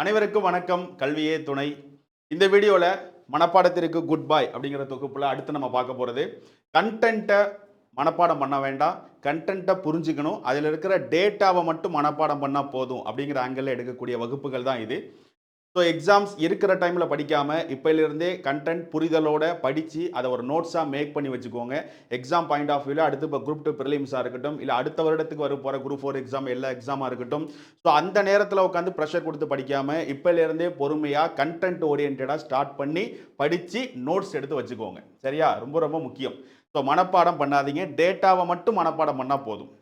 அனைவருக்கும் வணக்கம். கல்வியே துணை. இந்த வீடியோவில் மனப்பாடத்திற்கு குட் பாய் அப்படிங்கிற தொகுப்பில் அடுத்து நம்ம பார்க்க போகிறது கண்டென்ட்டை மனப்பாடம் பண்ண வேண்டாம். கண்டென்ட்டை புரிஞ்சுக்கணும். அதில் இருக்கிற டேட்டாவை மட்டும் மனப்பாடம் பண்ணால் போதும் அப்படிங்கிற ஆங்கிளில் எடுக்கக்கூடிய வகுப்புகள் தான் இது. ஸோ எக்ஸாம்ஸ் இருக்கிற டைமில் படிக்காமல் இப்போலேருந்தே கண்டென்ட் புரிதலோட படித்து அதை ஒரு நோட்ஸாக மேக் பண்ணி வச்சுக்கோங்க. எக்ஸாம் பாயிண்ட் ஆஃப் வியூவில் அடுத்து இப்போ குரூப் டூ ப்ரிலிம்ஸாக இருக்கட்டும் இல்லை அடுத்த வருடத்துக்கு வர போகிற குரூப் ஃபோர் எக்ஸாம் எல்லா எக்ஸாமாக இருக்கட்டும். ஸோ அந்த நேரத்தில் உட்காந்து ப்ரெஷர் கொடுத்து படிக்காமல் இப்போலேருந்தே பொறுமையாக கண்டென்ட் ஓரியன்டாக ஸ்டார்ட் பண்ணி படித்து நோட்ஸ் எடுத்து வச்சுக்கோங்க. சரியா? ரொம்ப ரொம்ப முக்கியம். ஸோ மனப்பாடம் பண்ணாதீங்க. டேட்டாவை மட்டும் மனப்பாடம் பண்ணால் போதும்.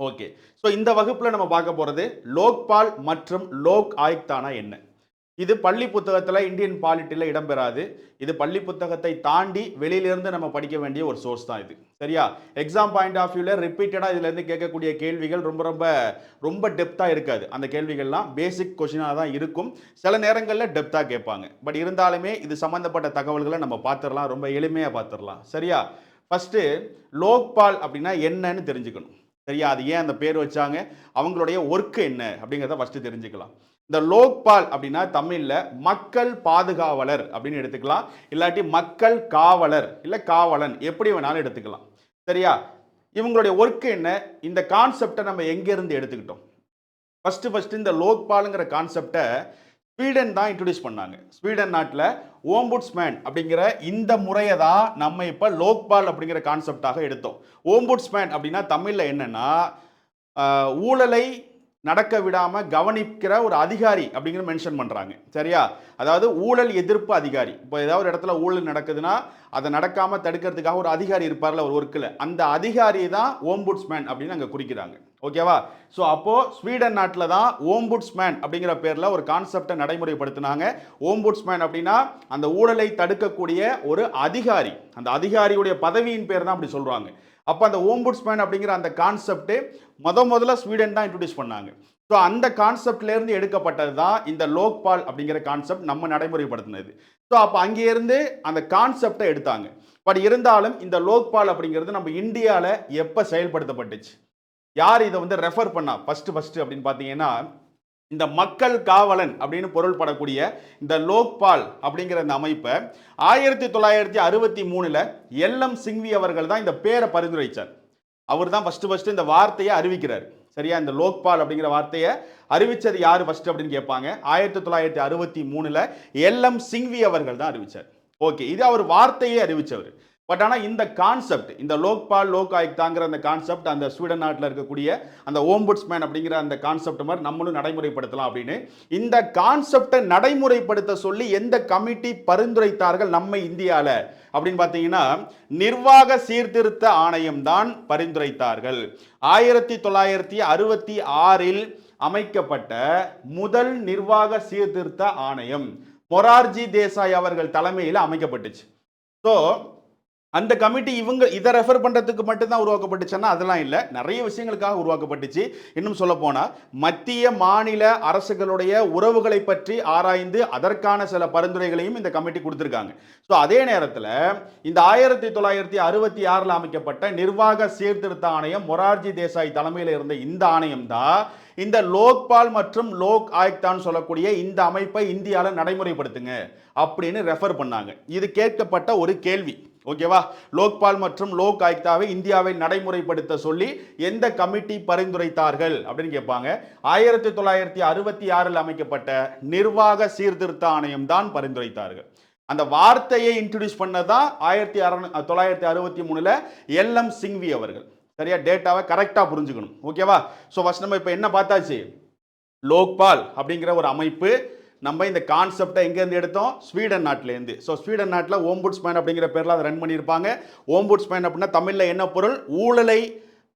ஓகே ஸோ இந்த வகுப்பில் நம்ம பார்க்க போகிறது லோக்பால் மற்றும் லோக் ஆயுக்தானா என்ன? இது பள்ளி புத்தகத்தில் இந்தியன் பாலிட்டியில் இடம்பெறாது. இது பள்ளி புத்தகத்தை தாண்டி வெளியிலேருந்து நம்ம படிக்க வேண்டிய ஒரு சோர்ஸ் தான் இது. சரியா? எக்ஸாம் பாயிண்ட் ஆஃப் வியூவில் ரிப்பீட்டடாக இதுலேருந்து கேட்கக்கூடிய கேள்விகள் ரொம்ப ரொம்ப ரொம்ப டெப்த்தாக இருக்காது. அந்த கேள்விகள்லாம் பேசிக் கொஷினாக தான் இருக்கும். சில நேரங்களில் டெப்த்தாக கேட்பாங்க. பட் இருந்தாலுமே இது சம்மந்தப்பட்ட தகவல்களை நம்ம பார்த்துடலாம். ரொம்ப எளிமையாக பார்த்துடலாம். சரியா? ஃபஸ்ட்டு லோக்பால் அப்படின்னா என்னன்னு தெரிஞ்சுக்கணும். சரியா? அது ஏன் அந்த பேர் வச்சாங்க? அவங்களுடைய ஒர்க்கு என்ன அப்படிங்கிறத ஃபஸ்ட்டு தெரிஞ்சுக்கலாம். இந்த லோக்பால் அப்படின்னா தமிழில் மக்கள் பாதுகாவலர் அப்படின்னு எடுத்துக்கலாம். இல்லாட்டி மக்கள் காவலர் இல்லை காவலன் எப்படி வேணாலும் எடுத்துக்கலாம். சரியா? இவங்களுடைய ஒர்க்கு என்ன? இந்த கான்செப்டை நம்ம எங்கேருந்து எடுத்துக்கிட்டோம்? ஃபஸ்ட்டு ஃபஸ்ட்டு இந்த லோக்பாலுங்கிற கான்செப்டை ஸ்வீடன் தான் இன்ட்ரடியூஸ் பண்ணாங்க. ஸ்வீடன் நாட்டில் ஓம்புட்ஸ்மேன் அப்படிங்கிற இந்த முறையை தான் நம்ம இப்போ லோக்பால் அப்படிங்கிற கான்செப்டாக எடுத்தோம். ஓம்புட்ஸ்மேன் அப்படின்னா தமிழில் என்னென்னா ஊழலை நடக்க விடாமல் கவனிக்கிற ஒரு அதிகாரி அப்படிங்கிற மென்ஷன் பண்ணுறாங்க சரியா? அதாவது ஊழல் எதிர்ப்பு அதிகாரி. இப்போ ஏதாவது ஒரு இடத்துல ஊழல் நடக்குதுன்னா அதை நடக்காமல் தடுக்கிறதுக்காக ஒரு அதிகாரி இருப்பார்ல ஒரு ஒர்க்கில் அந்த அதிகாரி தான் ஓம்புட்ஸ்மேன் அப்படின்னு அங்கே குறிக்கிறாங்க. ஓகேவா? ஸோ அப்போது ஸ்வீடன் நாட்டில் தான் ஓம்புட்ஸ்மேன் அப்படிங்கிற பேரில் ஒரு கான்செப்டை நடைமுறைப்படுத்தினாங்க. ஓம்புட்ஸ்மேன் அப்படின்னா அந்த ஊழலை தடுக்கக்கூடிய ஒரு அதிகாரி. அந்த அதிகாரியுடைய பதவியின் பேர் தான் அப்படி சொல்கிறாங்க அப்போ அந்த ஓம்புட்ஸ்மேன் அப்படிங்கிற அந்த கான்செப்டே முத முதல்ல ஸ்வீடன் தான் இன்ட்ரடியூஸ் பண்ணாங்க. ஸோ அந்த கான்செப்ட்லேருந்து எடுக்கப்பட்டது தான் இந்த லோக்பால் அப்படிங்கிற கான்செப்ட் நம்ம நடைமுறைப்படுத்தினது. ஸோ அப்போ அங்கேருந்து அந்த கான்செப்டை எடுத்தாங்க. பட் இருந்தாலும் இந்த லோக்பால் அப்படிங்கிறது நம்ம இந்தியாவில் எப்போ செயல்படுத்தப்பட்டுச்சு? யார் இதை வந்து ரெஃபர் பண்ணா? ஃபஸ்ட்டு ஃபஸ்ட்டு அப்படின்னு பார்த்தீங்கன்னா இந்த மக்கள் காவலன் அப்படின்னு பொருள்படக்கூடிய இந்த லோக்பால் அப்படிங்கிற இந்த அமைப்பை ஆயிரத்தி தொள்ளாயிரத்தி அறுபத்தி மூணில் எல்எம் சிங்வி அவர்கள் தான் இந்த பேரை பரிந்துரைச்சார். அவர் தான் ஃபஸ்ட்டு ஃபஸ்ட்டு இந்த வார்த்தையை அறிவிக்கிறார். சரியா? இந்த லோக்பால் அப்படிங்கிற வார்த்தையை அறிவித்தது யார் ஃபஸ்ட்டு அப்படின்னு கேட்பாங்க. ஆயிரத்தி தொள்ளாயிரத்தி அறுபத்தி மூணில் எல்எம் சிங்வி அவர்கள் தான் அறிவித்தார் ஓகே இது அவர் வார்த்தையே அறிவித்தவர் பட் ஆனால் இந்த கான்செப்ட் இந்த லோக்பால் லோக் ஆயுக்தாங்கிற அந்த கான்செப்ட் அந்த ஸ்வீடன் நாட்டில் இருக்கக்கூடிய அந்த ஓம்புட்ஸ்மேன் அப்படிங்கிற அந்த கான்செப்ட் மாதிரி நம்மளும் நடைமுறைப்படுத்தலாம் அப்படின்னு. இந்த கான்செப்டை நடைமுறைப்படுத்த சொல்லி எந்த கமிட்டி பரிந்துரைத்தார்கள் நம்ம இந்தியாவில் அப்படின்னு பார்த்தீங்கன்னா நிர்வாக சீர்திருத்த ஆணையம் தான் பரிந்துரைத்தார்கள். ஆயிரத்தி தொள்ளாயிரத்தி அறுபத்தி ஆறில் அமைக்கப்பட்ட முதல் நிர்வாக சீர்திருத்த ஆணையம் மொரார்ஜி தேசாய் அவர்கள் தலைமையில் அமைக்கப்பட்டுச்சு. ஸோ அந்த கமிட்டி இவங்க இதை ரெஃபர் பண்ணுறதுக்கு மட்டும்தான் உருவாக்கப்பட்டுச்சுன்னா அதெல்லாம் இல்லை. நிறைய விஷயங்களுக்காக உருவாக்கப்பட்டுச்சு. இன்னும் சொல்ல போனால் மத்திய மாநில அரசுகளுடைய உறவுகளை பற்றி ஆராய்ந்து அதற்கான சில பரிந்துரைகளையும் இந்த கமிட்டி கொடுத்துருக்காங்க. ஸோ அதே நேரத்தில் இந்த ஆயிரத்தி தொள்ளாயிரத்தி அறுபத்தி ஆறில் அமைக்கப்பட்ட நிர்வாக சீர்திருத்த ஆணையம் மொரார்ஜி தேசாய் தலைமையில் இருந்த இந்த ஆணையம் தான் இந்த லோக்பால் மற்றும் லோக் ஆயுக்தான் சொல்லக்கூடிய இந்த அமைப்பை இந்தியாவில் நடைமுறைப்படுத்துங்க அப்படின்னு ரெஃபர் பண்ணாங்க. இது கேட்கப்பட்ட ஒரு கேள்வி. ஓகேவா? லோக்பால் மற்றும் லோக் ஆயுக்தாவை இந்தியாவை நடைமுறைப்படுத்த சொல்லி எந்த கமிட்டி பரிந்துரைத்தார்கள் அப்படின்னு கேட்பாங்க. ஆயிரத்தி தொள்ளாயிரத்தி அறுபத்தி ஆறில் அமைக்கப்பட்ட நிர்வாக சீர்திருத்த ஆணையம் தான் பரிந்துரைத்தார்கள். அந்த வார்த்தையை இன்ட்ரடியூஸ் பண்ணதான் ஆயிரத்தி அறு தொள்ளாயிரத்தி அறுபத்தி மூணுல எல்எம் சிங்வி அவர்கள். சரியா? டேட்டாவை கரெக்டாக புரிஞ்சுக்கணும். ஓகேவா? ஸோ ஃபஸ்ட் நம்ம இப்போ என்ன பார்த்தாச்சு? லோக்பால் அப்படிங்கிற ஒரு அமைப்பு நம்ம இந்த கான்செப்டை எங்கேருந்து எடுத்தோம்? ஸ்வீடன் நாட்டிலேருந்து. ஸோ ஸ்வீடன் நாட்டில் ஓம்புட்ஸ்மேன் அப்படிங்கிற பேரில் அதை ரன் பண்ணியிருப்பாங்க. ஓம்புட்ஸ்மேன் அப்படின்னா தமிழில் என்ன பொருள்? ஊழலை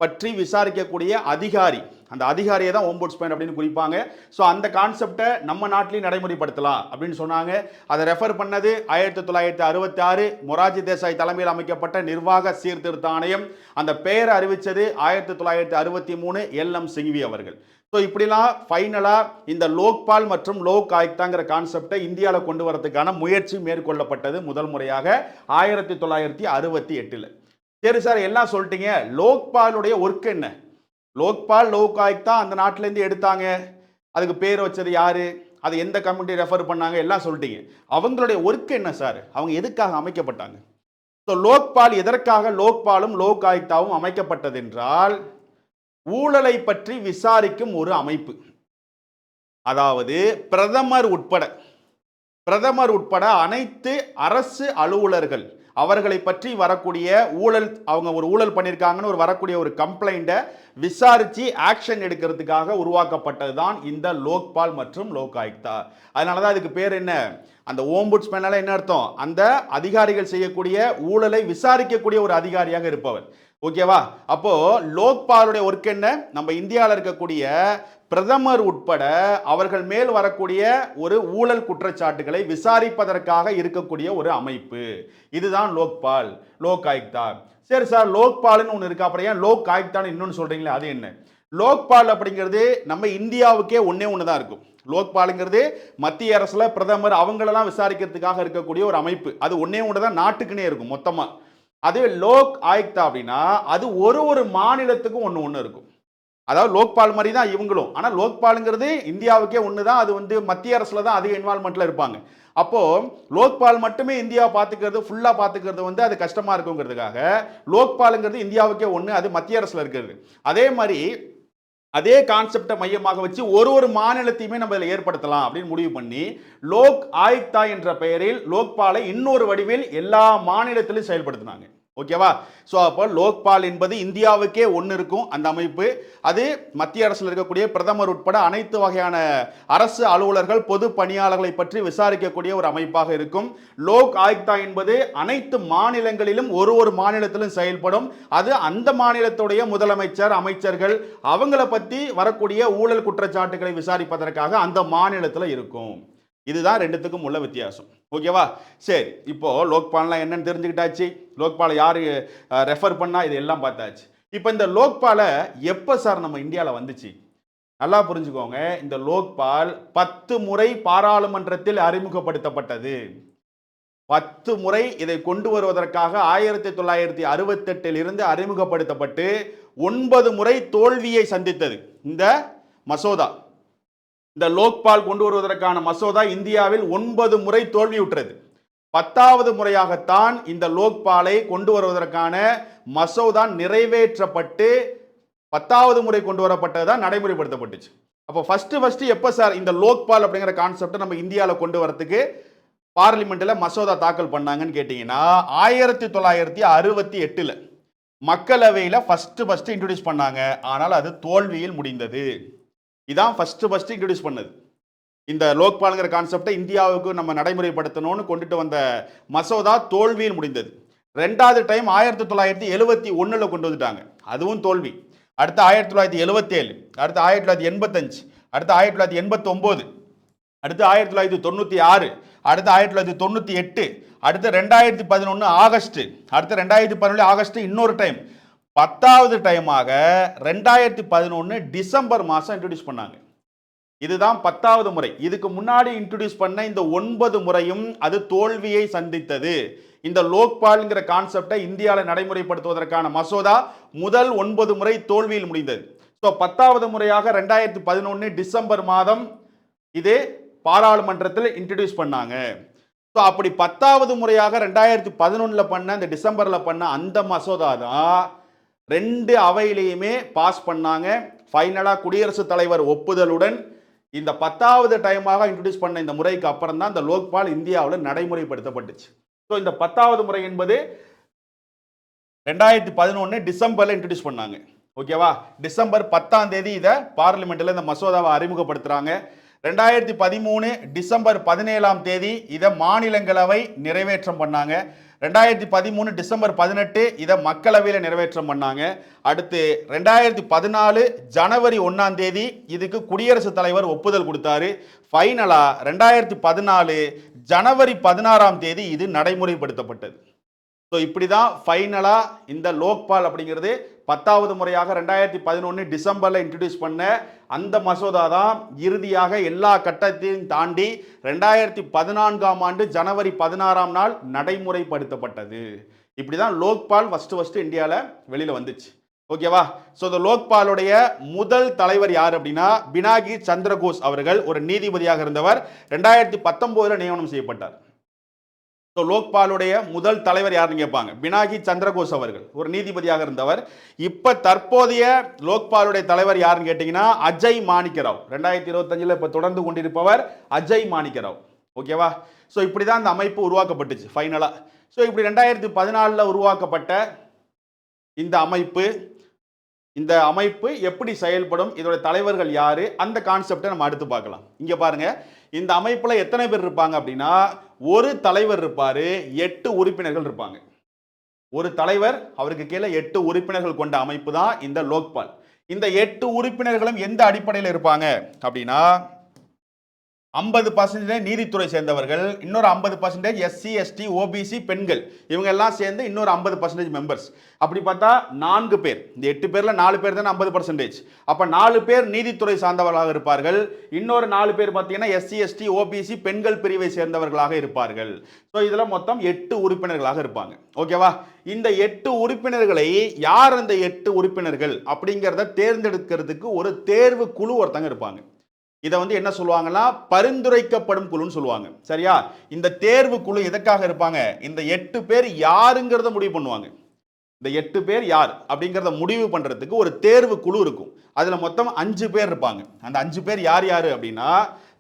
பற்றி விசாரிக்கக்கூடிய அதிகாரி. அந்த அதிகாரியை தான் ஓம்புட்ஸ்மேன் அப்படின்னு குறிப்பாங்க. ஸோ அந்த கான்செப்டை நம்ம நாட்டிலையும் நடைமுறைப்படுத்தலாம் அப்படின்னு சொன்னாங்க. அதை ரெஃபர் பண்ணது ஆயிரத்தி தொள்ளாயிரத்தி அறுபத்தி ஆறு மொராஜி தேசாய் தலைமையில் அமைக்கப்பட்ட நிர்வாக சீர்திருத்த ஆணையம். அந்த பெயரை அறிவித்தது ஆயிரத்தி தொள்ளாயிரத்தி அறுபத்தி மூணு எல். எம். சிங்வி அவர்கள். ஸோ இப்படிலாம் ஃபைனலாக இந்த லோக்பால் மற்றும் லோக் ஆயுக்தாங்கிற கான்செப்டை இந்தியாவில் கொண்டு வரதுக்கான முயற்சி மேற்கொள்ளப்பட்டது முதல் முறையாக ஆயிரத்தி தொள்ளாயிரத்தி அறுபத்தி எட்டில். சரி சார் எல்லாம் சொல்லிட்டீங்க. லோக்பாலுடைய ஒர்க் என்ன? லோக்பால் லோக் தான் அந்த நாட்டிலேருந்து எடுத்தாங்க. அதுக்கு பேர் வச்சது யார்? அதை எந்த கமிட்டி ரெஃபர் பண்ணாங்க? எல்லாம் சொல்லிட்டீங்க. அவங்களுடைய ஒர்க் என்ன சார் அவங்க எதுக்காக அமைக்கப்பட்டாங்க? ஸோ லோக்பால் எதற்காக லோக்பாலும் லோக் ஆயுக்தாவும் அமைக்கப்பட்டதென்றால் ஊழலை பற்றி விசாரிக்கும் ஒரு அமைப்பு. அதாவது பிரதமர் உட்பட பிரதமர் உட்பட அனைத்து அரசு அலுவலர்கள் அவர்களை பற்றி வரக்கூடிய ஊழல் அவங்க ஒரு ஊழல் பண்ணியிருக்காங்கன்னு ஒரு வரக்கூடிய ஒரு கம்ப்ளைண்ட்டை விசாரித்து ஆக்ஷன் எடுக்கிறதுக்காக உருவாக்கப்பட்டது தான் இந்த லோக்பால் மற்றும் லோக் ஆயுக்தா அதனால தான் அதுக்கு பேர் என்ன? அந்த ஓம்புட்ஸ்மேனால என்ன அர்த்தம்? அந்த அதிகாரிகள் செய்யக்கூடிய ஊழலை விசாரிக்கக்கூடிய ஒரு அதிகாரியாக இருப்பவர். ஓகேவா அப்போ லோக்பாலுடைய ஒர்க் என்ன? நம்ம இந்தியாவில் இருக்கக்கூடிய பிரதமர் உட்பட அவர்கள் மேல் வரக்கூடிய ஒரு ஊழல் குற்றச்சாட்டுகளை விசாரிப்பதற்காக இருக்கக்கூடிய ஒரு அமைப்பு. இதுதான் லோக்பால் லோக் ஆயுக்தா. சரி சார் லோக்பால்னு ஒன்று இருக்கு? அப்புறம் ஏன் லோக் ஆயுக்தான்னு இன்னொன்று சொல்றீங்களே அது என்ன? லோக்பால் அப்படிங்கிறது நம்ம இந்தியாவுக்கே ஒன்றே ஒன்று தான் இருக்கும். லோக்பாலுங்கிறது மத்திய அரசில் பிரதமர் அவங்களெல்லாம் விசாரிக்கிறதுக்காக இருக்கக்கூடிய ஒரு அமைப்பு. அது ஒன்றே ஒன்று தான் நாட்டுக்குன்னே இருக்கும் மொத்தமாக அதுவே லோக் ஆயுக்தா அப்படின்னா அது ஒரு ஒரு மாநிலத்துக்கும் ஒன்று ஒன்று இருக்கும். அதாவது லோக்பால் மாதிரி தான் இவங்களும். ஆனால் லோக்பாலுங்கிறது இந்தியாவுக்கே ஒன்று தான். அது வந்து மத்திய அரசில் தான் அதிக இன்வால்மெண்ட்டில் இருப்பாங்க. அப்போது லோக்பால் மட்டுமே இந்தியா பார்த்துக்கிறது ஃபுல்லாக பார்த்துக்கிறது வந்து அது கஷ்டமாக இருக்குங்கிறதுக்காக லோக்பாலுங்கிறது இந்தியாவுக்கே ஒன்று அது மத்திய அரசில் இருக்கிறது. அதே மாதிரி அதே கான்செப்டை மையமாக வச்சு ஒரு ஒரு மாநிலத்தையுமே நம்ம இதில் ஏற்படுத்தலாம் அப்படின்னு முடிவு பண்ணி லோக் ஆயுக்தா என்ற பெயரில் லோக்பாலை இன்னொரு வடிவில் எல்லா மாநிலத்திலும் செயல்படுத்தினாங்க. ஓகேவா? ஸோ அப்போ லோக்பால் என்பது இந்தியாவுக்கே ஒன்று இருக்கும் அந்த அமைப்பு. அது மத்திய அரசில் இருக்கக்கூடிய பிரதமர் உட்பட அனைத்து வகையான அரசு அலுவலர்கள் பொது பணியாளர்களை பற்றி விசாரிக்கக்கூடிய ஒரு அமைப்பாக இருக்கும். லோக் ஆயுக்தா என்பது அனைத்து மாநிலங்களிலும் ஒரு ஒரு மாநிலத்திலும் செயல்படும். அது அந்த மாநிலத்துடைய முதலமைச்சர் அமைச்சர்கள் அவங்கள பற்றி வரக்கூடிய ஊழல் குற்றச்சாட்டுகளை விசாரிப்பதற்காக அந்த மாநிலத்தில் இருக்கும். இதுதான் ரெண்டுத்துக்கும் உள்ள வித்தியாசம். ஓகேவா? சரி இப்போது லோக்பால்லாம் என்னன்னு தெரிஞ்சுக்கிட்டாச்சு. லோக்பாலை யார் ரெஃபர் பண்ணால் இது எல்லாம் பார்த்தாச்சு. இப்போ இந்த லோக்பாலை எப்போ சார் நம்ம இந்தியாவில் வந்துச்சு? நல்லா புரிஞ்சுக்கோங்க. இந்த லோக்பால் பத்து முறை பாராளுமன்றத்தில் அறிமுகப்படுத்தப்பட்டது. பத்து முறை இதை கொண்டு வருவதற்காக ஆயிரத்தி தொள்ளாயிரத்தி அறுபத்தெட்டில் இருந்து அறிமுகப்படுத்தப்பட்டு ஒன்பது முறை தோல்வியை சந்தித்தது. இந்த மசோதா. இந்த லோக்பால் கொண்டு வருவதற்கான மசோதா இந்தியாவில் ஒன்பது முறை தோல்வியுற்றது. பத்தாவது முறையாகத்தான் இந்த லோக்பாலை கொண்டு வருவதற்கான மசோதா நிறைவேற்றப்பட்டு பத்தாவது முறை கொண்டு வரப்பட்டதான் நடைமுறைப்படுத்தப்பட்டுச்சு. அப்போ ஃபஸ்ட்டு ஃபஸ்ட்டு எப்போ சார் இந்த லோக்பால் அப்படிங்கிற கான்செப்டை நம்ம இந்தியாவில் கொண்டு வரத்துக்கு பார்லிமெண்ட்டில் மசோதா தாக்கல் பண்ணாங்கன்னு கேட்டிங்கன்னா ஆயிரத்தி தொள்ளாயிரத்தி அறுபத்தி எட்டில் மக்களவையில் ஃபஸ்ட்டு ஃபஸ்ட்டு இன்ட்ரடியூஸ் பண்ணாங்க. ஆனால் அது தோல்வியில் முடிந்தது. இதான் ஃபஸ்ட்டு ஃபஸ்ட்டு இன்ட்ரடியூஸ் பண்ணது. இந்த லோக்பாலுங்கிற கான்செப்டை இந்தியாவுக்கு நம்ம நடைமுறைப்படுத்தணும்னு கொண்டுட்டு வந்த மசோதா தோல்வியில் முடிந்தது. ரெண்டாவது டைம் ஆயிரத்தி தொள்ளாயிரத்தி எழுபத்தி ஒன்றில் கொண்டு வந்துட்டாங்க. அதுவும் தோல்வி. அடுத்து ஆயிரத்தி தொள்ளாயிரத்தி எழுபத்தேழு அடுத்து ஆயிரத்தி தொள்ளாயிரத்தி எண்பத்தஞ்சு அடுத்து ஆயிரத்தி தொள்ளாயிரத்தி எண்பத்தொம்போது அடுத்து ஆயிரத்தி தொள்ளாயிரத்தி தொண்ணூற்றி ஆறு அடுத்து ஆயிரத்தி தொள்ளாயிரத்தி தொண்ணூற்றி எட்டு அடுத்து ரெண்டாயிரத்தி பதினொன்று ஆகஸ்ட்டு அடுத்து ரெண்டாயிரத்தி பதினொன்று ஆகஸ்ட்டு இன்னொரு டைம் பத்தாவது டைமாக ரெண்டாயிரத்தி பதினொன்று டிசம்பர் மாதம் இன்ட்ரடியூஸ் பண்ணாங்க. இதுதான் பத்தாவது முறை. இதுக்கு முன்னாடி இன்ட்ரடியூஸ் பண்ண இந்த ஒன்பது முறையும் அது தோல்வியை சந்தித்தது. இந்த லோக்பால்ங்கிற கான்செப்டை இந்தியாவில் நடைமுறைப்படுத்துவதற்கான மசோதா முதல் ஒன்பது முறை தோல்வியில் முடிந்தது. ஸோ பத்தாவது முறையாக ரெண்டாயிரத்தி பதினொன்று டிசம்பர் மாதம் இது பாராளுமன்றத்தில் இன்ட்ரடியூஸ் பண்ணாங்க. ஸோ அப்படி பத்தாவது முறையாக ரெண்டாயிரத்தி பதினொன்றில் பண்ண இந்த டிசம்பரில் பண்ண அந்த மசோதா தான் ரெண்டு அவையிலையுமே பாஸ் பண்ணாங்க. ஃபைனலாக குடியரசுத் தலைவர் ஒப்புதலுடன் இந்த பத்தாவது டைமாக இன்ட்ரடியூஸ் பண்ண இந்த முறைக்கு அப்புறம் தான் இந்த லோக்பால் இந்தியாவில் நடைமுறைப்படுத்தப்பட்டுச்சு. ஸோ இந்த பத்தாவது முறை என்பது ரெண்டாயிரத்தி பதினொன்று டிசம்பரில் இன்ட்ரடியூஸ் பண்ணாங்க. ஓகேவா டிசம்பர் பத்தாம் தேதி இதை பார்லிமெண்ட்டில் இந்த மசோதாவை அறிமுகப்படுத்துகிறாங்க ரெண்டாயிரத்தி பதிமூணு டிசம்பர் பதினேழாம் தேதி இதை மாநிலங்களவை நிறைவேற்றம் பண்ணாங்க. ரெண்டாயிரத்தி பதிமூணு டிசம்பர் பதினெட்டு இதை மக்களவையில் நிறைவேற்றம் பண்ணாங்க. அடுத்து ரெண்டாயிரத்தி பதினாலு ஜனவரி ஒன்றாம் தேதி இதுக்கு குடியரசுத் தலைவர் ஒப்புதல் கொடுத்தாரு. ஃபைனலாக ரெண்டாயிரத்தி பதினாலு ஜனவரி பதினாறாம் தேதி இது நடைமுறைப்படுத்தப்பட்டது. ஸோ இப்படி தான் ஃபைனலாக இந்த லோக்பால் அப்படிங்கிறது பத்தாவது முறையாக ரெண்டாயிரத்தி பதினொன்று டிசம்பரில் இன்ட்ரடியூஸ் பண்ண அந்த மசோதா தான் இறுதியாக எல்லா கட்டத்தையும் தாண்டி ரெண்டாயிரத்தி பதினான்காம் ஆண்டு ஜனவரி பதினாறாம் நாள் நடைமுறைப்படுத்தப்பட்டது. இப்படி தான் லோக்பால் ஃபஸ்ட்டு ஃபஸ்ட்டு இந்தியாவில் வெளியில் வந்துச்சு. ஓகேவா ஸோ இந்த லோக்பாலுடைய முதல் தலைவர் யார் அப்படின்னா பினாகி சந்திரகோஸ் அவர்கள் ஒரு நீதிபதியாக இருந்தவர். ரெண்டாயிரத்தி பத்தொம்போதில் நியமனம் செய்யப்பட்டார். ஸோ லோக்பாலுடைய முதல் தலைவர் யாருன்னு கேட்பாங்க. பினாகி சந்திரகோஷ் அவர்கள். ஒரு நீதிபதியாக இருந்தவர். இப்போ தற்போதைய லோக்பாலுடைய தலைவர் யாருன்னு கேட்டிங்கன்னா அஜய் மாணிக்கராவ். ரெண்டாயிரத்தி இருபத்தஞ்சில் இப்போ தொடர்ந்து கொண்டிருப்பவர் அஜய் மாணிக்கராவ். ஓகேவா ஸோ இப்படி தான் அந்த அமைப்பு உருவாக்கப்பட்டுச்சு ஃபைனலாக ஸோ இப்படி ரெண்டாயிரத்தி பதினாலில் உருவாக்கப்பட்ட இந்த அமைப்பு இந்த அமைப்பு எப்படி செயல்படும் இதோட தலைவர்கள் யார் அந்த கான்செப்டை நம்ம அடுத்து பார்க்கலாம். இங்கே பாருங்கள் இந்த அமைப்பில் எத்தனை பேர் இருப்பாங்க அப்படின்னா ஒரு தலைவர் இருப்பார் எட்டு உறுப்பினர்கள் இருப்பாங்க. ஒரு தலைவர் அவருக்கு கீழே எட்டு உறுப்பினர்கள் கொண்ட அமைப்பு தான் இந்த லோக்பால். இந்த எட்டு உறுப்பினர்களும் எந்த அடிப்படையில் இருப்பாங்க அப்படின்னா ஐம்பது பர்சன்டேஜ் நீதித்துறை சேர்ந்தவர்கள் இன்னொரு ஐம்பது பர்சன்டேஜ் எஸ்சி எஸ்டி ஓபிசி பெண்கள். இவங்க எல்லாம் சேர்ந்து இன்னொரு ஐம்பது பர்சன்டேஜ் மெம்பர்ஸ் அப்படி பார்த்தா நான்கு பேர். இந்த எட்டு பேரில் நாலு பேர் தானே ஐம்பது பர்சன்டேஜ் அப்போ நாலு பேர் நீதித்துறை சார்ந்தவர்களாக இருப்பார்கள். இன்னொரு நாலு பேர் பார்த்தீங்கன்னா எஸ்சி எஸ்டி ஓபிசி பெண்கள் பிரிவை சேர்ந்தவர்களாக இருப்பார்கள். ஸோ இதில் மொத்தம் எட்டு உறுப்பினர்களாக இருப்பாங்க. ஓகேவா இந்த எட்டு உறுப்பினர்களை யார் அந்த எட்டு உறுப்பினர்கள் அப்படிங்கிறத தேர்ந்தெடுக்கிறதுக்கு ஒரு தேர்வு குழு ஒருத்தங்க இருப்பாங்க. இதை வந்து என்ன சொல்லுவாங்கன்னா பரிந்துரைக்கப்படும் குழுன்னு சொல்லுவாங்க. சரியா? இந்த தேர்வு குழு எதற்காக இருப்பாங்க? இந்த எட்டு பேர் யாருங்கிறத முடிவு பண்ணுவாங்க. இந்த எட்டு பேர் யார்? அப்படிங்கிறத முடிவு பண்ணுறதுக்கு ஒரு தேர்வு குழு இருக்கும். அதில் மொத்தம் அஞ்சு பேர் இருப்பாங்க. அந்த அஞ்சு பேர் யார் யார் அப்படின்னா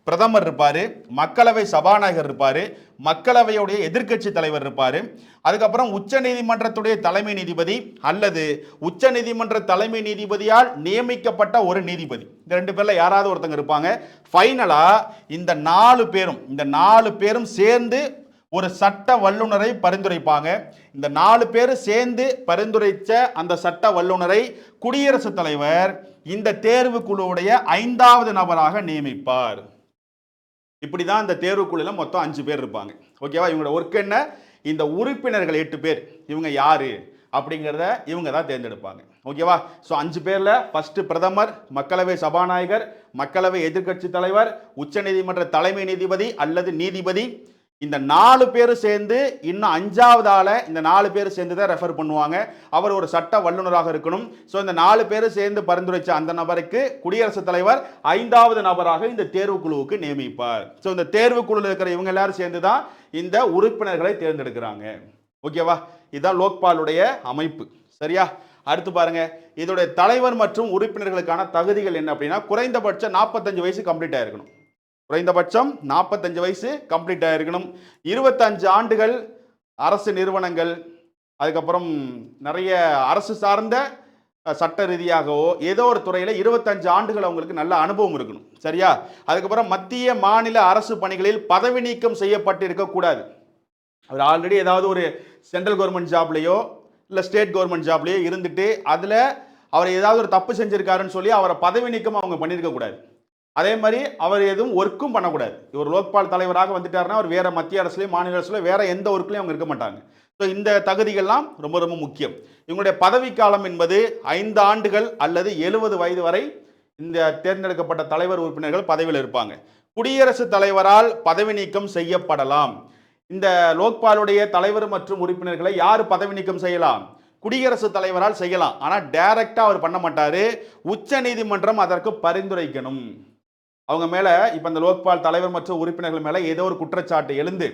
பிரதமர் இருப்பார் மக்களவை சபாநாயகர் இருப்பார் மக்களவையுடைய எதிர்க்கட்சி தலைவர் இருப்பார். அதுக்கப்புறம் உச்ச நீதிமன்றத்துடைய தலைமை நீதிபதி அல்லது உச்ச நீதிமன்ற தலைமை நீதிபதியால் நியமிக்கப்பட்ட ஒரு நீதிபதி. இந்த ரெண்டு பேரில் யாராவது ஒருத்தங்க இருப்பாங்க. ஃபைனலாக இந்த நாலு பேரும் இந்த நாலு பேரும் சேர்ந்து ஒரு சட்ட வல்லுனரை பரிந்துரைப்பாங்க. இந்த நாலு பேர் சேர்ந்து பரிந்துரைச்ச அந்த சட்ட வல்லுனரை குடியரசுத் தலைவர் இந்த தேர்வு குழுவுடைய ஐந்தாவது நபராக நியமிப்பார். இப்படி தான் இந்த தேர்வுக்குழுல மொத்தம் அஞ்சு பேர் இருப்பாங்க. ஓகேவா இவங்களோட ஒர்க் என்ன? இந்த உறுப்பினர்கள் எட்டு பேர். இவங்க யார்? அப்படிங்கிறத இவங்க தான் தேர்ந்தெடுப்பாங்க. ஓகேவா ஸோ அஞ்சு பேரில் ஃபஸ்ட்டு பிரதமர் மக்களவை சபாநாயகர் மக்களவை எதிர்க்கட்சி தலைவர் உச்சநீதிமன்ற தலைமை நீதிபதி அல்லது நீதிபதி இந்த நாலு பேர் சேர்ந்து இன்னும் அஞ்சாவது ஆளை இந்த நாலு பேர் சேர்ந்து தான் ரெஃபர் பண்ணுவாங்க. அவர் ஒரு சட்ட வல்லுநராக இருக்கணும். ஸோ இந்த நாலு பேர் சேர்ந்து பரிந்துரைச்ச அந்த நபருக்கு குடியரசுத் தலைவர் ஐந்தாவது நபராக இந்த தேர்வு குழுவுக்கு நியமிப்பார். ஸோ இந்த தேர்வு குழுவில் இருக்கிற இவங்க எல்லாரும் சேர்ந்து தான் இந்த உறுப்பினர்களை தேர்ந்தெடுக்கிறாங்க. ஓகேவா இதுதான் லோக்பாலுடைய அமைப்பு. சரியா? அடுத்து பாருங்க. இதோடைய தலைவர் மற்றும் உறுப்பினர்களுக்கான தகுதிகள் என்ன அப்படின்னா குறைந்தபட்சம் நாற்பத்தஞ்சு வயசு கம்ப்ளீட் ஆயிருக்கணும். குறைந்தபட்சம் நாற்பத்தஞ்சு வயசு கம்ப்ளீட் ஆகிருக்கணும் இருபத்தஞ்சு ஆண்டுகள் அரசு நிறுவனங்கள் அதுக்கப்புறம் நிறைய அரசு சார்ந்த சட்ட ரீதியாகவோ ஏதோ ஒரு துறையில் இருபத்தஞ்சு ஆண்டுகள் அவங்களுக்கு நல்ல அனுபவம் இருக்கணும். சரியா? அதுக்கப்புறம் மத்திய மாநில அரசு பணிகளில் பதவி நீக்கம் செய்யப்பட்டு இருக்கக்கூடாது அவர் ஆல்ரெடி ஏதாவது ஒரு சென்ட்ரல் கவர்மெண்ட் ஜாப்லேயோ இல்லை ஸ்டேட் கவர்மெண்ட் ஜாப்லேயோ இருந்துட்டு அதில் அவர் ஏதாவது ஒரு தப்பு செஞ்சுருக்காருன்னு சொல்லி அவரை பதவி நீக்கம் அவங்க பண்ணியிருக்கக்கூடாது அதே மாதிரி அவர் எதுவும் ஒர்க்கும் பண்ணக்கூடாது. இவர் லோக்பால் தலைவராக வந்துட்டாருன்னா அவர் வேறு மத்திய அரசுலையும் மாநில அரசுல வேறு எந்த ஒர்க்லையும் அவங்க இருக்க மாட்டாங்க. ஸோ இந்த தகுதிகள்லாம் ரொம்ப ரொம்ப முக்கியம். இவங்களுடைய பதவிக்காலம் என்பது ஐந்து ஆண்டுகள் அல்லது எழுபது வயது வரை இந்த தேர்ந்தெடுக்கப்பட்ட தலைவர் உறுப்பினர்கள் பதவியில் இருப்பாங்க. குடியரசுத் தலைவரால் பதவி நீக்கம் செய்யப்படலாம். இந்த லோக்பாலுடைய தலைவர் மற்றும் உறுப்பினர்களை யார் பதவி நீக்கம் செய்யலாம்? குடியரசுத் தலைவரால் செய்யலாம். ஆனால் டைரக்டாக அவர் பண்ண மாட்டார். உச்ச நீதிமன்றம் அதற்கு பரிந்துரைக்கணும். அவங்க மேலே இப்போ இந்த லோக்பால் தலைவர் மற்றும் உறுப்பினர்கள் மேலே ஏதோ ஒரு குற்றச்சாட்டு எழுந்து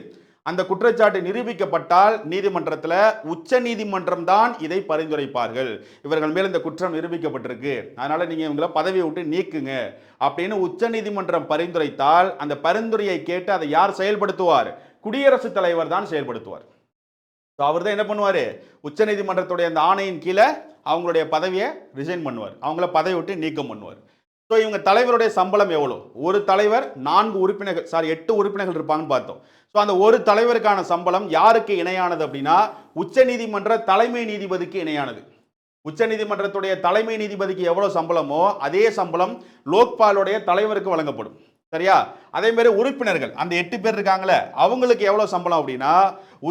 அந்த குற்றச்சாட்டு நிரூபிக்கப்பட்டால் நீதிமன்றத்தில் உச்ச நீதிமன்றம் தான் இதை பரிந்துரைப்பார்கள். இவர்கள் மேல் இந்த குற்றம் நிரூபிக்கப்பட்டிருக்கு. அதனால் நீங்கள் இவங்கள பதவியை விட்டு நீக்குங்க அப்படின்னு உச்ச நீதிமன்றம் பரிந்துரைத்தால் அந்த பரிந்துரையை கேட்டு அதை யார் செயல்படுத்துவார்? குடியரசுத் தலைவர் தான் செயல்படுத்துவார். ஸோ அவர் தான் என்ன பண்ணுவார்? உச்சநீதிமன்றத்துடைய அந்த ஆணையின் கீழே அவங்களுடைய பதவியை ரிசைன் பண்ணுவார். அவங்கள பதவி விட்டு நீக்கம் பண்ணுவார். ஸோ இவங்க தலைவருடைய சம்பளம் எவ்வளோ ஒரு தலைவர் நான்கு உறுப்பினர்கள் சாரி எட்டு உறுப்பினர்கள் இருப்பாங்கன்னு பார்த்தோம். ஸோ அந்த ஒரு தலைவருக்கான சம்பளம் யாருக்கு இணையானது அப்படின்னா உச்சநீதிமன்ற தலைமை நீதிபதிக்கு இணையானது. உச்சநீதிமன்றத்துடைய தலைமை நீதிபதிக்கு எவ்வளோ சம்பளமோ அதே சம்பளம் லோக்பாலுடைய தலைவருக்கு வழங்கப்படும். சரியா? அதே மாதிரி உறுப்பினர்கள் அந்த எட்டு பேர் இருக்காங்களே அவங்களுக்கு எவ்வளோ சம்பளம் அப்படின்னா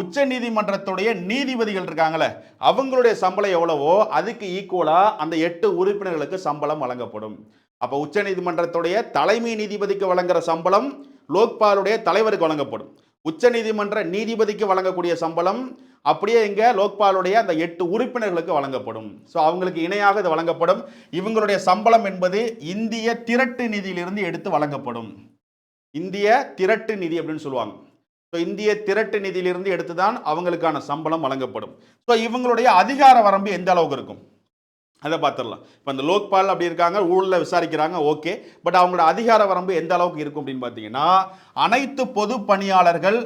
உச்ச நீதிமன்றத்துடைய நீதிபதிகள் இருக்காங்களே அவங்களுடைய சம்பளம் எவ்வளவோ அதுக்கு ஈக்குவலாக அந்த எட்டு உறுப்பினர்களுக்கு சம்பளம் வழங்கப்படும். அப்போ உச்ச நீதிமன்றத்துடைய தலைமை நீதிபதிக்கு வழங்குற சம்பளம் லோக்பாலுடைய தலைவருக்கு வழங்கப்படும். உச்சநீதிமன்ற நீதிபதிக்கு வழங்கக்கூடிய சம்பளம் அப்படியே இங்கே லோக்பாலுடைய அந்த எட்டு உறுப்பினர்களுக்கு வழங்கப்படும். ஸோ அவங்களுக்கு இணையாக இது வழங்கப்படும். இவங்களுடைய சம்பளம் என்பது இந்திய திரட்டு நிதியிலிருந்து எடுத்து வழங்கப்படும். இந்திய திரட்டு நிதி அப்படின்னு சொல்லுவாங்க. ஸோ இந்திய திரட்டு நிதியிலிருந்து எடுத்து தான் அவங்களுக்கான சம்பளம் வழங்கப்படும். ஸோ இவங்களுடைய அதிகார வரம்பு எந்த அளவுக்கு இருக்கும்? அதை பார்த்துடலாம். இப்போ அந்த லோக்பால் அப்படி இருக்காங்க ஊழலில் விசாரிக்கிறாங்க ஓகே. பட் அவங்களோட அதிகார வரம்பு எந்த அளவுக்கு இருக்கும் அப்படின்னு பார்த்தீங்கன்னா அனைத்து பொது பணியாளர்கள்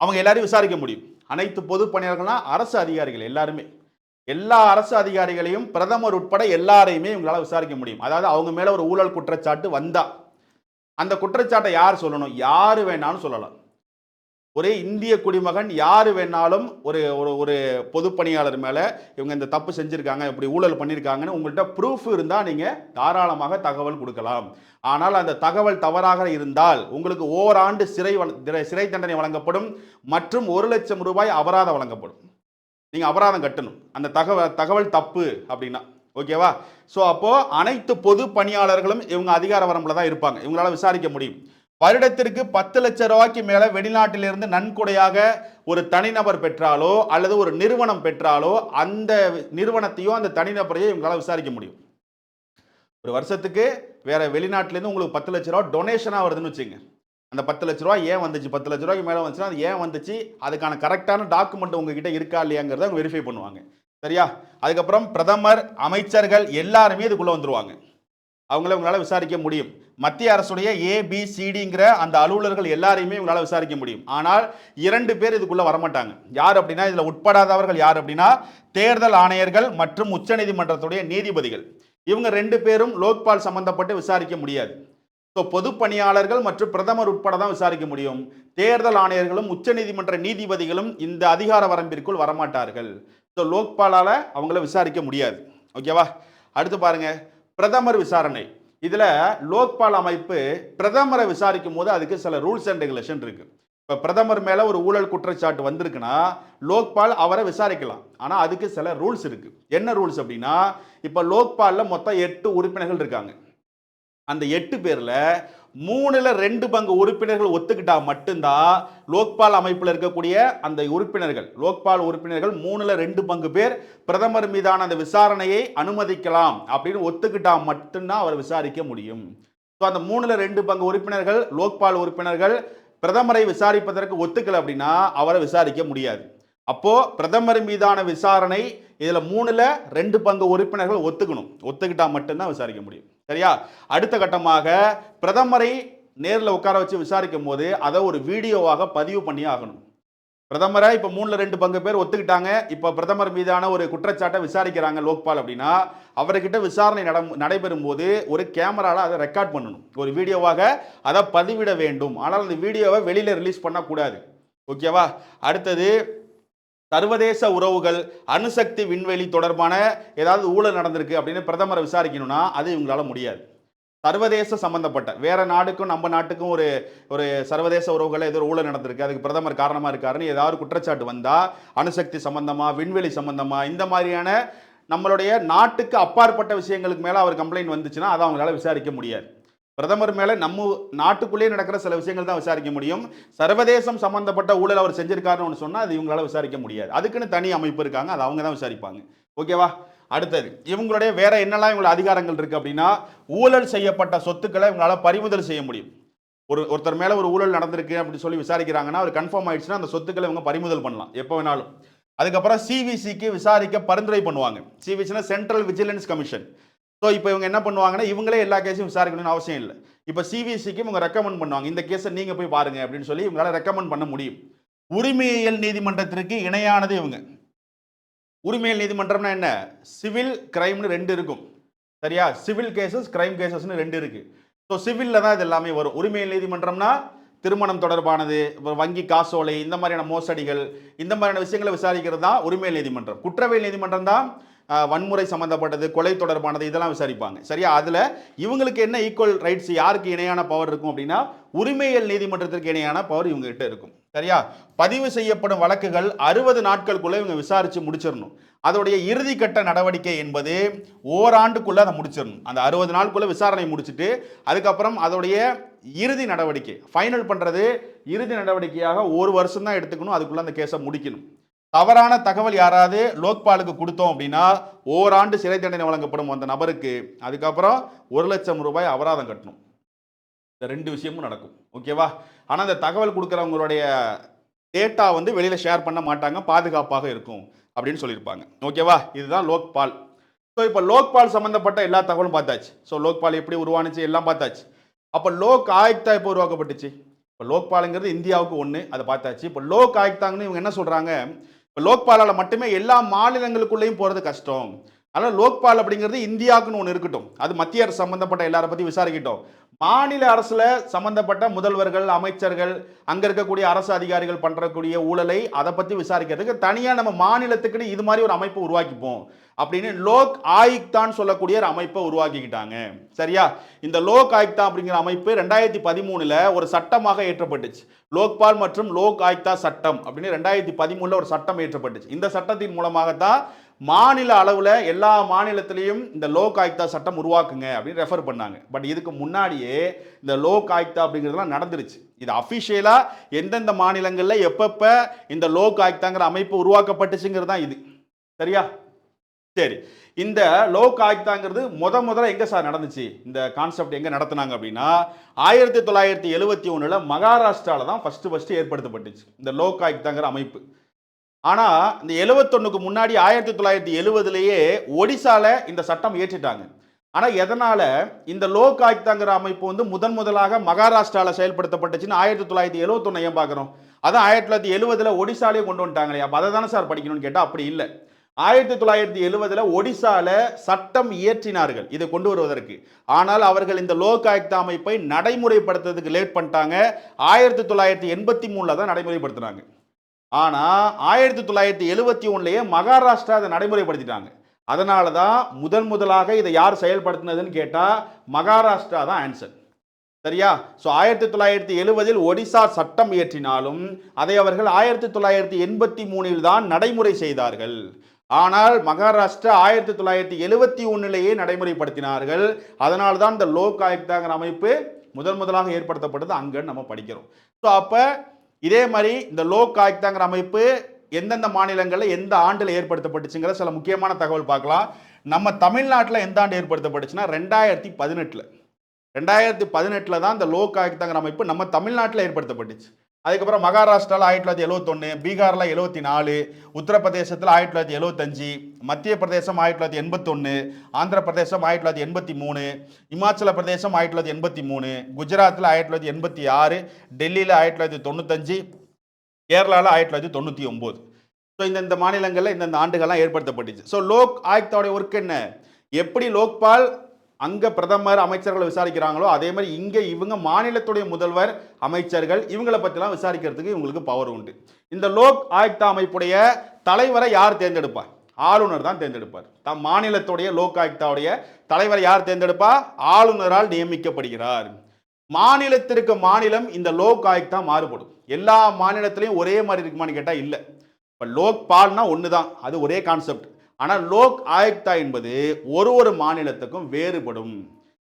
அவங்க எல்லாரையும் விசாரிக்க முடியும். அனைத்து பொது பணியாளர்கள்னால் அரசு அதிகாரிகள் எல்லாருமே. எல்லா அரசு அதிகாரிகளையும் பிரதமர் உட்பட எல்லாரையுமே இவங்களால் விசாரிக்க முடியும். அதாவது அவங்க மேலே ஒரு ஊழல் குற்றச்சாட்டு வந்தால் அந்த குற்றச்சாட்டை யார் சொல்லணும்? யார் வேணாலும் சொல்லலாம். ஒரே இந்திய குடிமகன் யார் வேணாலும் ஒரு ஒரு ஒரு பொதுப்பணியாளர் மேலே இவங்க இந்த தப்பு செஞ்சுருக்காங்க இப்படி ஊழல் பண்ணியிருக்காங்கன்னு உங்கள்கிட்ட ப்ரூஃப் இருந்தால் நீங்கள் தாராளமாக தகவல் கொடுக்கலாம். ஆனால் அந்த தகவல் தவறாக இருந்தால் உங்களுக்கு ஓராண்டு சிறை வழ- சிறை தண்டனை வழங்கப்படும் மற்றும் ஒரு லட்சம் ரூபாய் அபராதம் வழங்கப்படும். நீங்கள் அபராதம் கட்டணும். அந்த தகவல் தகவல் தப்பு அப்படின்னா. ஓகேவா ஸோ அப்போது அனைத்து பொது பணியாளர்களும் இவங்க அதிகார வரம்பில் தான் இருப்பாங்க. இவங்களால விசாரிக்க முடியும். வருடத்திற்கு பத்து லட்சம் ரூபாய்க்கு மேலே வெளிநாட்டிலிருந்து நன்கொடையாக ஒரு தனிநபர் பெற்றாலோ அல்லது ஒரு நிறுவனம் பெற்றாலோ அந்த நிறுவனத்தையும் அந்த தனிநபரையோ இவங்களால் விசாரிக்க முடியும். ஒரு வருஷத்துக்கு வேற வெளிநாட்டிலேருந்து உங்களுக்கு பத்து லட்ச ரூபா டொனேஷனாக வருதுன்னு வச்சுங்க அந்த பத்து லட்ச ரூபா ஏன் வந்துச்சு? பத்து லட்ச ரூபாய்க்கு மேலே வந்துச்சுன்னா அது ஏன் வந்துச்சு? அதுக்கான கரெக்டான டாக்குமெண்ட் உங்ககிட்ட இருக்கா இல்லையாங்கிறத அவங்க வெரிஃபை பண்ணுவாங்க. சரியா? அதுக்கப்புறம் பிரதமர் அமைச்சர்கள் எல்லாருமே இதுக்குள்ளே வந்துருவாங்க. அவங்கள உங்களால் விசாரிக்க முடியும். மத்திய அரசுடைய ஏபிசிடிங்கிற அந்த அலுவலர்கள் எல்லாரையுமே உங்களால் விசாரிக்க முடியும். ஆனால் இரண்டு பேர் இதுக்குள்ளே வரமாட்டாங்க. யார் அப்படின்னா இதில் உட்படாதவர்கள் யார் அப்படின்னா தேர்தல் ஆணையர்கள் மற்றும் உச்சநீதிமன்றத்துடைய நீதிபதிகள். இவங்க ரெண்டு பேரும் லோக்பால் சம்பந்தப்பட்டு விசாரிக்க முடியாது. ஸோ பொதுப்பணியாளர்கள் மற்றும் பிரதமர் உட்பட தான் விசாரிக்க முடியும். தேர்தல் ஆணையர்களும் உச்சநீதிமன்ற நீதிபதிகளும் இந்த அதிகார வரம்பிற்குள் வரமாட்டார்கள். ஸோ லோக்பாலால் அவங்கள விசாரிக்க முடியாது. ஓகேவா அடுத்து பாருங்கள் பிரதமர் விசாரணை. இதில் லோக்பால் அமைப்பு பிரதமரை விசாரிக்கும் போது அதுக்கு சில ரூல்ஸ் அண்ட் ரெகுலேஷன் இருக்கு. இப்போ பிரதமர் மேலே ஒரு ஊழல் குற்றச்சாட்டு வந்திருக்குன்னா லோக்பால் அவரை விசாரிக்கலாம். ஆனால் அதுக்கு சில ரூல்ஸ் இருக்கு. என்ன ரூல்ஸ் அப்படின்னா இப்போ லோக்பாலில் மொத்தம் எட்டு உறுப்பினர்கள் இருக்காங்க. அந்த எட்டு பேரில் மூணில் ரெண்டு பங்கு உறுப்பினர்கள் ஒத்துக்கிட்டால் மட்டும்தான் லோக்பால் அமைப்பில் இருக்கக்கூடிய அந்த உறுப்பினர்கள் லோக்பால் உறுப்பினர்கள் மூணில் ரெண்டு பங்கு பேர் பிரதமர் மீதான அந்த விசாரணையை அனுமதிக்கலாம் அப்படின்னு ஒத்துக்கிட்டால் மட்டும்தான் அவர் விசாரிக்க முடியும். ஸோ அந்த மூணில் ரெண்டு பங்கு உறுப்பினர்கள் லோக்பால் உறுப்பினர்கள் பிரதமரை விசாரிப்பதற்கு ஒத்துக்கல அப்படின்னா அவரை விசாரிக்க முடியாது. அப்போது பிரதமர் மீதான விசாரணை இதில் மூணில் ரெண்டு பங்கு உறுப்பினர்கள் ஒத்துக்கணும். ஒத்துக்கிட்டால் மட்டும்தான் விசாரிக்க முடியும். சரியா? அடுத்த கட்டமாக பிரதமரை நேரில் உட்கார வச்சு விசாரிக்கும் போது அதை ஒரு வீடியோவாக பதிவு பண்ணி ஆகணும். பிரதமரை இப்போ மூணில் ரெண்டு பங்கு பேர் ஒத்துக்கிட்டாங்க. இப்போ பிரதமர் மீதான ஒரு குற்றச்சாட்டை விசாரிக்கிறாங்க லோக்பால் அப்படின்னா அவர்கிட்ட விசாரணை நட நடைபெறும் போது ஒரு கேமராவில் அதை ரெக்கார்ட் பண்ணணும். ஒரு வீடியோவாக அதை பதிவிட வேண்டும். ஆனால் அந்த வீடியோவை வெளியில் ரிலீஸ் பண்ணக்கூடாது. ஓகேவா? அடுத்தது சர்வதேச உறவுகள் அணுசக்தி விண்வெளி தொடர்பான ஏதாவது ஊழல் நடந்திருக்கு அப்படின்னு பிரதமரை விசாரிக்கணும்னா அது இவங்களால முடியாது. சர்வதேச சம்பந்தப்பட்ட வேற நாடுக்கும் நம்ம நாட்டுக்கும் ஒரு ஒரு சர்வதேச உறவுகள் ஏதோ ஊழல் நடந்திருக்கு. அதுக்கு பிரதமர் காரணமாக இருக்காருன்னு ஏதாவது குற்றச்சாட்டு வந்தால் அணுசக்தி சம்பந்தமா விண்வெளி சம்பந்தமா இந்த மாதிரியான நம்மளுடைய நாட்டுக்கு அப்பாற்பட்ட விஷயங்களுக்கு மேலே அவர் கம்ப்ளைண்ட் வந்துச்சுன்னா அதை அவங்களால விசாரிக்க முடியாது. பிரதமர் மேலே நம்ம நாட்டுக்குள்ளேயே நடக்கிற சில விஷயங்கள் தான் விசாரிக்க முடியும். சர்வதேசம் சம்பந்தப்பட்ட ஊழல் அவர் செஞ்சிருக்காருன்னு ஒன்று சொன்னால் அது இவங்களால விசாரிக்க முடியாது. அதுக்குன்னு தனி அமைப்பு இருக்காங்க அது அவங்க தான் விசாரிப்பாங்க. ஓகேவா? அடுத்தது இவங்களுடைய வேற என்னெல்லாம் இவங்களோட அதிகாரங்கள் இருக்குது அப்படின்னா ஊழல் செய்யப்பட்ட சொத்துக்களை இவங்களால் பறிமுதல் செய்ய முடியும். ஒரு ஒருத்தர் மேலே ஒரு ஊழல் நடந்திருக்கு அப்படின்னு சொல்லி விசாரிக்கிறாங்கன்னா அவர் கன்ஃபார்ம் ஆயிடுச்சுன்னா அந்த சொத்துக்களை இவங்க பறிமுதல் பண்ணலாம் எப்போ வேணாலும். அதுக்கப்புறம் சிவிசிக்கு விசாரிக்க பரிந்துரை பண்ணுவாங்க. சிவிசினா சென்ட்ரல் விஜிலன்ஸ் கமிஷன் ஸோ இப்போ இவங்க என்ன பண்ணுவாங்கன்னா இவங்களே எல்லா கேஸையும் விசாரிக்கணும்னு அவசியம் இல்லை. இப்போ சிவிசிக்கு இவங்க ரெக்கமெண்ட் பண்ணுவாங்க. இந்த கேஸை நீங்கள் போய் பாருங்க அப்படின்னு சொல்லி இவங்களால ரெக்கமெண்ட் பண்ண முடியும். உரிமையியல் நீதிமன்றத்திற்கு இணையானது இவங்க. உரிமையியல் நீதிமன்றம்னா என்ன? சிவில் கிரைம்னு ரெண்டு இருக்கும். சரியா? சிவில் கேசஸ் கிரைம் கேசஸ்னு ரெண்டு இருக்கு. ஸோ சிவிலில் தான் இது எல்லாமே வரும். உரிமையியல் நீதிமன்றம்னா திருமணம் தொடர்பானது வங்கி காசோலை இந்த மாதிரியான மோசடிகள் இந்த மாதிரியான விஷயங்களை விசாரிக்கிறது தான் உரிமையியல் நீதிமன்றம். குற்றவியல் நீதிமன்றம் தான் வன்முறை சம்மந்தப்பட்டது கொலை தொடர்பானது இதெல்லாம் விசாரிப்பாங்க. சரியா? அதில் இவங்களுக்கு என்ன ஈக்குவல் ரைட்ஸ் யாருக்கு இணையான பவர் இருக்கும் அப்படின்னா உரிமையியல் நீதிமன்றத்திற்கு இணையான பவர் இவங்ககிட்ட இருக்கும். சரியா? பதிவு செய்யப்படும் வழக்குகள் அறுபது நாட்களுக்குள்ளே இவங்க விசாரித்து முடிச்சிடணும். அதோடைய இறுதி கட்ட நடவடிக்கை என்பது ஓராண்டுக்குள்ளே அதை முடிச்சிடணும். அந்த அறுபது நாளுக்குள்ளே விசாரணை முடிச்சுட்டு அதுக்கப்புறம் அதோடைய இறுதி நடவடிக்கை ஃபைனல் பண்ணுறது இறுதி நடவடிக்கையாக ஒரு வருஷம் தான் எடுத்துக்கணும். அதுக்குள்ளே அந்த கேஸை முடிக்கணும். தவறான தகவல் யாராவது லோக்பாலுக்கு கொடுத்தோம் அப்படின்னா ஓராண்டு சிறை தண்டனை வழங்கப்படும் அந்த நபருக்கு அதுக்கப்புறம் ஒரு லட்சம் ரூபாய் அபராதம் கட்டணும். இந்த ரெண்டு விஷயமும் நடக்கும். ஓகேவா ஆனால் இந்த தகவல் கொடுக்குறவங்களுடைய டேட்டா வந்து வெளியில் ஷேர் பண்ண மாட்டாங்க பாதுகாப்பாக இருக்கும் அப்படின்னு சொல்லியிருப்பாங்க. ஓகேவா இதுதான் லோக்பால். ஸோ இப்போ லோக்பால் சம்மந்தப்பட்ட எல்லா தகவலும் பார்த்தாச்சு. ஸோ லோக்பால் எப்படி உருவானுச்சு எல்லாம் பார்த்தாச்சு. அப்போ லோக் ஆயுக்தா இப்போ உருவாக்கப்பட்டுச்சு? இப்போ லோக்பாலுங்கிறது இந்தியாவுக்கு ஒன்று அதை பார்த்தாச்சு. இப்போ லோக் ஆயுக்தாங்கன்னு இவங்க என்ன சொல்கிறாங்க இப்போ லோக்பாலால் மட்டுமே எல்லா மாநிலங்களுக்குள்ளேயும் போகிறது கஷ்டம். அதனால் லோக்பால் அப்படிங்கிறது இந்தியாவுக்குன்னு ஒன்று இருக்கட்டும். அது மத்திய அரசு சம்மந்தப்பட்ட எல்லாரை பற்றி விசாரிக்கட்டும். மாநில அரசில் சம்மந்தப்பட்ட முதல்வர்கள் அமைச்சர்கள் அங்கே இருக்கக்கூடிய அரசு அதிகாரிகள் பண்ணுறக்கூடிய ஊழலை அதை பற்றி விசாரிக்கிறதுக்கு தனியாக நம்ம மாநிலத்துக்குன்னு இது மாதிரி ஒரு அமைப்பு உருவாக்கிப்போம். அப்படின்னு லோக் ஆயுக்தான்னு சொல்லக்கூடிய ஒரு அமைப்பை உருவாக்கிக்கிட்டாங்க. சரியா? இந்த லோக் ஆயுக்தா அப்படிங்கிற அமைப்பு ரெண்டாயிரத்தி பதிமூணுல ஒரு சட்டமாக ஏற்றப்பட்டுச்சு. லோக்பால் மற்றும் லோக் ஆயுக்தா சட்டம் அப்படின்னு ரெண்டாயிரத்தி பதிமூணுல ஒரு சட்டம் ஏற்றப்பட்டுச்சு. இந்த சட்டத்தின் மூலமாகத்தான் மாநில அளவில் எல்லா மாநிலத்திலையும் இந்த லோக் ஆயுக்தா சட்டம் உருவாக்குங்க அப்படின்னு ரெஃபர் பண்ணாங்க. பட் இதுக்கு முன்னாடியே இந்த லோக் ஆயுக்தா அப்படிங்கிறதுலாம் நடந்துருச்சு. இது அஃபிஷியலாக எந்தெந்த மாநிலங்களில் எப்பப்போ இந்த லோக் ஆயுக்தாங்கிற அமைப்பு உருவாக்கப்பட்டுச்சுங்கிறது தான் இது. சரியா? சரி. இந்த லோக் ஆயுக்தாங்கிறது முத முதல்ல எங்கே சார் நடந்துச்சு? இந்த கான்செப்ட் எங்கே நடத்துனாங்க அப்படின்னா ஆயிரத்தி தொள்ளாயிரத்தி எழுவத்தி ஒன்றில் மகாராஷ்டிராவில் தான் ஃபஸ்ட்டு ஃபஸ்ட்டு ஏற்படுத்தப்பட்டுச்சு. இந்த லோக் ஆயுக்தாங்கிற அமைப்பு. ஆனால் இந்த எழுவத்தொன்னுக்கு முன்னாடி ஆயிரத்தி தொள்ளாயிரத்தி எழுவதுலேயே ஒடிசால இந்த சட்டம் ஏற்றிட்டாங்க ஆனால் எதனால் இந்த லோக் ஆயுக்தாங்கிற அமைப்பு வந்து முதன் முதலாக மகாராஷ்டிராவில் செயல்படுத்தப்பட்டுச்சுன்னு ஆயிரத்தி தொள்ளாயிரத்தி எழுவத்தொன்னு ஏன் பார்க்குறோம்? அதான் ஆயிரத்தி தொள்ளாயிரத்தி எழுவதில் ஒடிசாலே கொண்டு வந்துட்டாங்களே. அப்போ அதை தானே சார் படிக்கணும்னு கேட்டால் அப்படி இல்லை. ஆயிரத்தி தொள்ளாயிரத்தி எழுவதில் ஒடிசால சட்டம் இயற்றினார்கள். இதை கொண்டு வருவதற்கு. ஆனால் அவர்கள் இந்த லோக் ஆயுக்தா அமைப்பை நடைமுறைப்படுத்துறதுக்கு லேட் பண்ணிட்டாங்க. ஆயிரத்தி தொள்ளாயிரத்தி எண்பத்தி மூணில் தான் நடைமுறைப்படுத்தினாங்க. ஆனால் ஆயிரத்தி தொள்ளாயிரத்தி எழுவத்தி ஒன்றுலேயே மகாராஷ்டிரா அதை நடைமுறைப்படுத்திட்டாங்க. அதனால தான் முதன் முதலாக இதை யார் செயல்படுத்தினதுன்னு கேட்டால் மகாராஷ்டிரா தான் ஆன்சர். சரியா? ஸோ ஆயிரத்தி தொள்ளாயிரத்தி எழுவதில் ஒடிசா சட்டம் இயற்றினாலும் அதை அவர்கள் ஆயிரத்தி தொள்ளாயிரத்தி எண்பத்தி மூணில் தான் நடைமுறை செய்தார்கள். ஆனால் மகாராஷ்டிரா ஆயிரத்தி தொள்ளாயிரத்தி எழுவத்தி ஒன்றிலேயே நடைமுறைப்படுத்தினார்கள். அதனால தான் இந்த லோக் ஆயுக்தாங்கிற அமைப்பு முதன் முதலாக ஏற்படுத்தப்பட்டது அங்கே நம்ம படிக்கிறோம். ஸோ அப்போ இதே மாதிரி இந்த லோக் ஆயுக்தாங்கிற அமைப்பு எந்தெந்த மாநிலங்களில் எந்த ஆண்டில் ஏற்படுத்தப்பட்டுச்சுங்கிற சில முக்கியமான தகவல் பார்க்கலாம். நம்ம தமிழ்நாட்டில் எந்த ஆண்டு ஏற்படுத்தப்பட்டுச்சுன்னா ரெண்டாயிரத்தி பதினெட்டில். ரெண்டாயிரத்தி பதினெட்டில் தான் இந்த லோக் ஆயுக்தாங்கிற அமைப்பு நம்ம தமிழ்நாட்டில் ஏற்படுத்தப்பட்டுச்சு. அதுக்கப்புறம் மகாராஷ்டிராவில் ஆயிரத்தி தொள்ளாயிரத்தி எழுவத்தொன்று பீகாரில் எழுவத்தி நாலு உத்தரப்பிரதேசத்தில் ஆயிரத்தி தொள்ளாயிரத்தி எழுபத்தஞ்சு மத்திய பிரதேசம் ஆயிரத்தி தொள்ளாயிரத்தி எண்பத்தொன்று ஆந்திர பிரதேசம் ஆயிரத்தி தொள்ளாயிரத்தி எண்பத்தி மூணு இமாச்சல பிரதேசம் ஆயிரத்தி தொள்ளாயிரத்தி எண்பத்தி மூணு குஜராத்தில் ஆயிரத்தி தொள்ளாயிரத்தி எண்பத்தி ஆறு டெல்லியில் ஆயிரத்தி தொள்ளாயிரத்தி தொண்ணூத்தஞ்சு கேரளாவில் ஆயிரத்தி தொள்ளாயிரத்தி தொண்ணூற்றி ஒம்பது ஸோ இந்தந்த மாநிலங்களில் இந்தந்த ஆண்டுகள்லாம் ஏற்படுத்தப்பட்டுச்சு. ஸோ லோக் ஆயுக்தாவுடைய ஒர்க் என்ன? எப்படி லோக்பால் அங்கே பிரதமர் அமைச்சர்களை விசாரிக்கிறாங்களோ அதே மாதிரி இங்கே இவங்க மாநிலத்துடைய முதல்வர் அமைச்சர்கள் இவங்களை பற்றிலாம் விசாரிக்கிறதுக்கு இவங்களுக்கு பவர் உண்டு. இந்த லோக் ஆயுக்தா அமைப்புடைய தலைவரை யார் தேர்ந்தெடுப்பார்? ஆளுநர் தான் தேர்ந்தெடுப்பார். தம் மாநிலத்துடைய லோக் ஆயுக்தாவுடைய தலைவரை யார் தேர்ந்தெடுப்பா? ஆளுநரால் நியமிக்கப்படுகிறார். மாநிலத்திற்கு மாநிலம் இந்த லோக் ஆயுக்தா மாறுபடும். எல்லா மாநிலத்திலையும் ஒரே மாதிரி இருக்குமான்னு கேட்டால் இல்லை. இப்போ லோக் பால்னா ஒன்று தான் அது ஒரே கான்செப்ட் ஆனால் லோக் ஆயுக்தா என்பது ஒரு ஒரு மாநிலத்துக்கும் வேறுபடும்.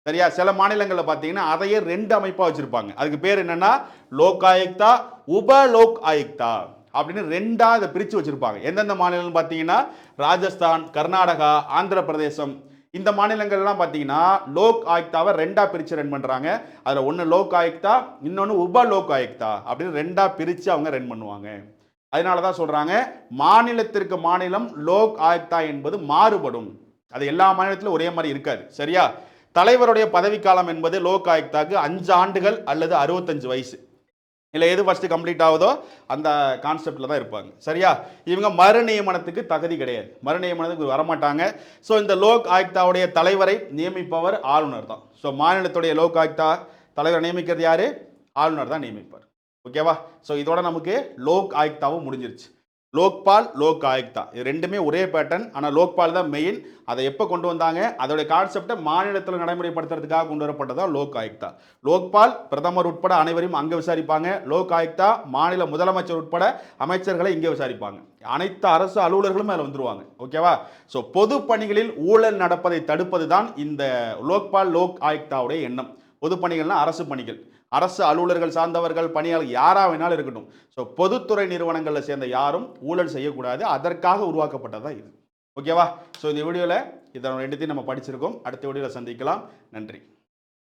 சரியா? சில மாநிலங்களில் பார்த்தீங்கன்னா அதையே ரெண்டு அமைப்பாக வச்சுருப்பாங்க. அதுக்கு பேர் என்னன்னா லோக் ஆயுக்தா உப லோக் ஆயுக்தா அப்படின்னு ரெண்டாக இதை பிரித்து வச்சுருப்பாங்க. எந்தெந்த மாநிலம்னு பார்த்தீங்கன்னா ராஜஸ்தான் கர்நாடகா ஆந்திர பிரதேசம் இந்த மாநிலங்கள்லாம் பார்த்தீங்கன்னா லோக் ஆயுக்தாவை ரெண்டாக பிரித்து ரன் பண்ணுறாங்க அதில் ஒன்று லோக் ஆயுக்தா இன்னொன்று உப லோக் ஆயுக்தா அப்படின்னு ரெண்டாக பிரித்து அவங்க ரன் பண்ணுவாங்க. அதனால தான் சொல்கிறாங்க மாநிலத்திற்கு மாநிலம் லோக் ஆயுக்தா என்பது மாறுபடும். அது எல்லா மாநிலத்திலும் ஒரே மாதிரி இருக்காது. சரியா? தலைவருடைய பதவிக்காலம் என்பது லோக் ஆயுக்தாக்கு அஞ்சு ஆண்டுகள் அல்லது அறுபத்தஞ்சு வயசு. இல்லை எது ஃபஸ்ட்டு கம்ப்ளீட் ஆகுதோ அந்த கான்செப்டில் தான் இருப்பாங்க. சரியா? இவங்க மறுநியமனத்துக்கு தகுதி கிடையாது. மறுநியமனத்துக்கு வரமாட்டாங்க. ஸோ இந்த லோக் ஆயுக்தாவுடைய தலைவரை நியமிப்பவர் ஆளுநர் தான். ஸோ மாநிலத்துடைய லோக் ஆயுக்தா தலைவரை நியமிக்கிறது யார்? ஆளுநர் தான் நியமிப்பார். ஓகேவா ஸோ இதோட நமக்கு லோக் ஆயுக்தாவும் முடிஞ்சிருச்சு. லோக்பால் லோக் ஆயுக்தா. இது ரெண்டுமே ஒரே பேட்டர்ன் ஆனால் லோக்பால் தான் மெயின் அதை எப்போ கொண்டு வந்தாங்க? அதோடைய கான்செப்டை மாநிலத்தில் நடைமுறைப்படுத்துறதுக்காக கொண்டு வரப்பட்டதா? லோக் ஆயுக்தா. லோக்பால் பிரதமர் உட்பட அனைவரையும் அங்கே விசாரிப்பாங்க. லோக் ஆயுக்தா மாநில முதலமைச்சர் உட்பட அமைச்சர்களை இங்கே விசாரிப்பாங்க. அனைத்து அரசு அலுவலர்களும் அதில் வந்துருவாங்க. ஓகேவா ஸோ பொது பணிகளில் ஊழல் நடப்பதை தடுப்பது தான் இந்த லோக்பால் லோக் ஆயுக்தாவுடைய எண்ணம். பொது பணிகள்னா அரசு பணிகள். அரசு அலுவலர்கள் சார்ந்தவர்கள் பணியாளர் யாராக வேணாலும் இருக்கட்டும். ஸோ பொதுத்துறை நிறுவனங்களில் சேர்ந்த யாரும் ஊழல் செய்யக்கூடாது. அதற்காக உருவாக்கப்பட்டதாக இது. ஓகேவா ஸோ இந்த வீடியோவில் இதை ரெண்டுத்தையும் நம்ம படிச்சிருக்கோம். அடுத்த வீடியோவில் சந்திக்கலாம். நன்றி.